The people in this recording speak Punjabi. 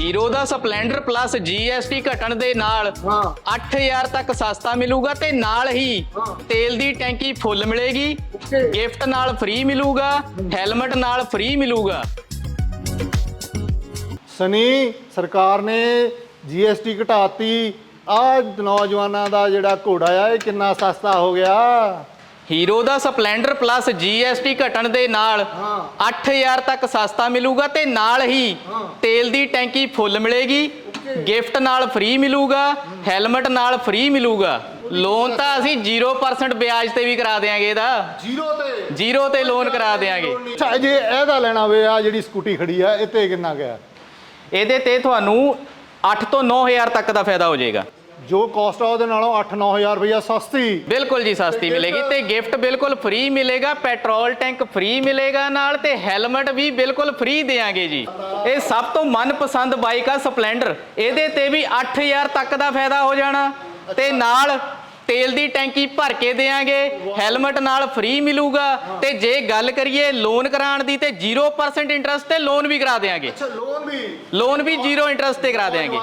ਹੀਰੋ ਦਾ ਸਪਲੈਂਡਰ ਪਲੱਸ GST ਘਟਣ ਦੇ ਨਾਲ ਹਾਂ। 8000 ਤੱਕ ਸਸਤਾ ਮਿਲੂਗਾ ਤੇ ਨਾਲ ਹੀ। ਤੇਲ ਦੀ ਟੈਂਕੀ ਫੁੱਲ ਮਿਲੇਗੀ. ਗਿਫਟ ਨਾਲ ਫ੍ਰੀ ਮਿਲੂਗਾ ਹੈਲਮਟ ਨਾਲ ਫ੍ਰੀ ਮਿਲੂਗਾ। ਸਨੀ ਸਰਕਾਰ ਨੇ ਜੀਐਸਟੀ ਘਟਾਤੀ। ਆ ਨੌਜਵਾਨਾਂ ਦਾ ਜਿਹੜਾ ਘੋੜਾ ਆ ਇਹ ਕਿੰਨਾ ਸਸਤਾ ਹੋ ਗਿਆ? ਹੀਰੋ ਦਾ ਸਪਲੈਂਡਰ ਪਲੱਸ GST ਘਟਣ ਦੇ ਨਾਲ ਹਾਂ। 8000 ਤੱਕ ਸਸਤਾ ਮਿਲੂਗਾ ਤੇ ਨਾਲ ਹੀ। ਤੇਲ ਦੀ ਟੈਂਕੀ ਫੁੱਲ ਮਿਲੇਗੀ ਗਿਫਟ ਨਾਲ ਫ੍ਰੀ ਮਿਲੂਗਾ ਹੈਲਮਟ ਨਾਲ ਫ੍ਰੀ ਮਿਲੂਗਾ। ਲੋਨ ਤਾਂ ਅਸੀਂ 0% ਵਿਆਜ ਤੇ ਵੀ ਕਰਾ ਦੇਾਂਗੇ ਇਹਦਾ। ਜ਼ੀਰੋ ਤੇ? ਜ਼ੀਰੋ ਤੇ ਲੋਨ ਕਰਾ ਦੇਾਂਗੇ ਅੱਛਾ ਜੇ ਇਹਦਾ ਲੈਣਾ ਹੋਵੇ ਆ ਜਿਹੜੀ ਸਕੂਟੀ ਖੜੀ ਆ ਇਹ ਤੇ ਕਿੰਨਾ ਗਿਆ ਇਹਦੇ ਤੇ ਤੁਹਾਨੂੰ 8 ਤੋਂ 9000 ਤੱਕ ਦਾ ਫਾਇਦਾ ਹੋ ਜਾਏਗਾ। ਜੋ ਕਾਸਟ ਆ ਉਹਦੇ ਨਾਲੋਂ 8-9000 ਰੁਪਇਆ ਸਸਤੀ। ਬਿਲਕੁਲ ਜੀ ਸਸਤੀ ਮਿਲੇਗੀ ਤੇ ਗਿਫਟ ਬਿਲਕੁਲ ਫ੍ਰੀ ਮਿਲੇਗਾ ਪੈਟਰੋਲ ਟੈਂਕ ਫ੍ਰੀ ਮਿਲੇਗਾ ਨਾਲ ਤੇ ਹੈਲਮਟ ਵੀ ਬਿਲਕੁਲ ਫ੍ਰੀ ਦੇਾਂਗੇ ਜੀ। ਇਹ ਸਭ ਤੋਂ ਮਨਪਸੰਦ ਬਾਈਕ ਆ ਸਪਲੈਂਡਰ। ਇਹਦੇ ਤੇ ਵੀ 8000 ਤੱਕ ਦਾ ਫਾਇਦਾ ਹੋ ਜਾਣਾ। ਤੇ ਨਾਲ ਤੇਲ ਦੀ ਟੈਂਕੀ ਭਰ ਕੇ ਦੇਾਂਗੇ ਹੈਲਮਟ ਨਾਲ ਫ੍ਰੀ ਮਿਲੂਗਾ। ਤੇ ਜੇ ਗੱਲ ਕਰੀਏ ਲੋਨ ਕਰਾਉਣ ਦੀ ਤੇ 0% ਇੰਟਰਸਟ ਤੇ ਲੋਨ ਵੀ ਕਰਾ ਦੇਾਂਗੇ ਅੱਛਾ ਲੋਨ ਵੀ? ਲੋਨ ਵੀ 0 ਇੰਟਰਸਟ ਤੇ ਕਰਾ ਦੇਾਂਗੇ